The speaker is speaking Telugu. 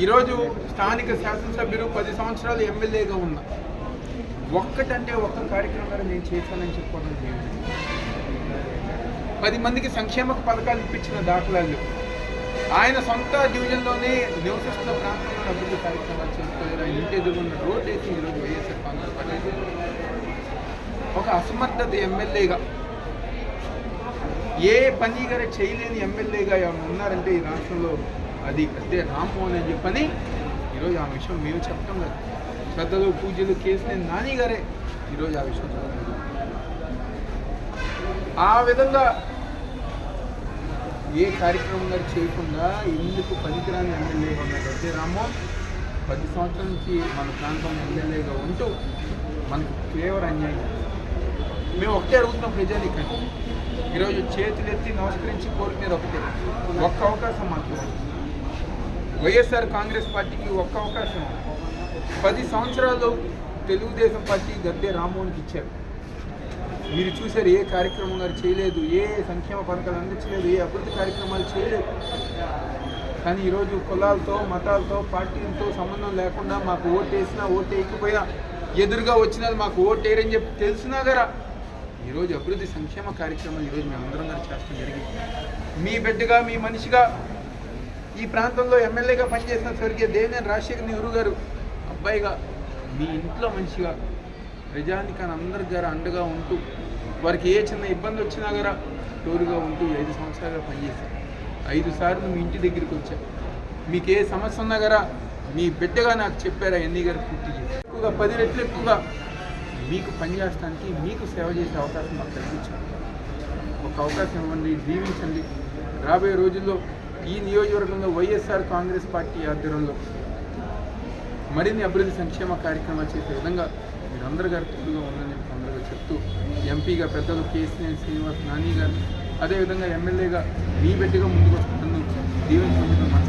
ఈరోజు స్థానిక శాసనసభ్యులు పది సంవత్సరాలు ఎమ్మెల్యేగా ఉన్నా ఒక్కటంటే ఒక్క కార్యక్రమాలు నేను చేశానని చెప్పుకోవడం పది మందికి సంక్షేమ పథకాలు ఇప్పించిన దాఖలాలు. ఆయన సొంత డివిజన్లోనే నివసిస్తున్న ప్రాంతంలో అభివృద్ధి కార్యక్రమాలు చేసుకోలేరు ఆయన ఇంటి ఎదుగున్న రోడ్ వేసి ఈరోజు వైఎస్ఆర్ కాంగ్రెస్ పార్టీ ఒక అసమర్థత ఎమ్మెల్యేగా ఏ పని గారు చేయలేని ఎమ్మెల్యేగా ఎవరు ఉన్నారంటే ఈ రాష్ట్రంలో అది అదే రామ్మోహన్ అని చెప్పని ఈరోజు ఆ విషయం మేము చెప్పటం లేదు. పెద్దలు పూజలు కేసినేని నాని గారే ఈరోజు ఆ విషయం ఆ విధంగా ఏ కార్యక్రమం గారు చేయకుండా ఎందుకు పనికిరాని ఎమ్మెల్యేగా ఉన్నారు? అదే రామ్మోహన్ పది సంవత్సరాల నుంచి మన ప్రాంతం ఎమ్మెల్యేగా ఉంటూ మనకు తీవ్ర అన్యాయం మేము ఒకటే అడుగుతున్నాం ప్రజానికండి ఈరోజు చేతులెత్తి నమస్కరించి కోరుకునేది ఒకటే. ఒక్క అవకాశం మాకు వైఎస్ఆర్ కాంగ్రెస్ పార్టీకి ఒక్క అవకాశం పది సంవత్సరాలు తెలుగుదేశం పార్టీ గద్దె రామ్మోహన్కి ఇచ్చారు. మీరు చూశారు ఏ కార్యక్రమం గారు చేయలేదు ఏ సంక్షేమ పథకాలు అందించలేదు ఏ అభివృద్ధి కార్యక్రమాలు చేయలేదు. కానీ ఈరోజు కులాలతో మతాలతో పార్టీలతో సంబంధం లేకుండా మాకు ఓటు వేసినా ఓటు వేయకపోయినా ఎదురుగా వచ్చినది మాకు ఓటు వేయరని చెప్పి తెలిసినా కదా ఈరోజు అభివృద్ధి సంక్షేమ కార్యక్రమాలు ఈరోజు మేమందరం గారు చేస్తాం జరిగింది. మీ బిడ్డగా మీ మనిషిగా ఈ ప్రాంతంలో ఎమ్మెల్యేగా పనిచేసిన స్వర్గీయ దేవినేని రాజశేఖర్ నెహ్రూ గారు అబ్బాయిగా మీ ఇంట్లో మనిషిగా ప్రజానికాన్ని అందరి గారు అండగా ఉంటూ వారికి ఏ చిన్న ఇబ్బంది వచ్చినా కూడా తోడుగా ఉంటూ ఐదు సంవత్సరాలుగా పనిచేశారు. ఐదు సార్లు మీ ఇంటి దగ్గరికి వచ్చారు మీకు ఏ సమస్య ఉన్నా కదా మీ బిడ్డగా నాకు చెప్పారు ఎన్ని గారు పూర్తి చేసి. ఎక్కువగా పది రెట్లు ఎక్కువగా మీకు పనిచేయడానికి మీకు సేవ చేసే అవకాశం మాకు కల్పించారు. ఒక అవకాశం ఇవ్వండి దీవించండి. రాబోయే రోజుల్లో ఈ నియోజకవర్గంలో వైఎస్ఆర్ కాంగ్రెస్ పార్టీ ఆధ్వర్యంలో మరిన్ని అభివృద్ధి సంక్షేమ కార్యక్రమాలు చేసే విధంగా మీరందరూ గారు తోడుగా ఉందని తొందరగా అందరిగా చెప్తూ ఎంపీగా పెద్దలు కేసీఆర్ శ్రీనివాస్ నాని గారు అదేవిధంగా ఎమ్మెల్యేగా మీ బిడ్డగా ముందుకు వస్తున్నందుకు దీవించడం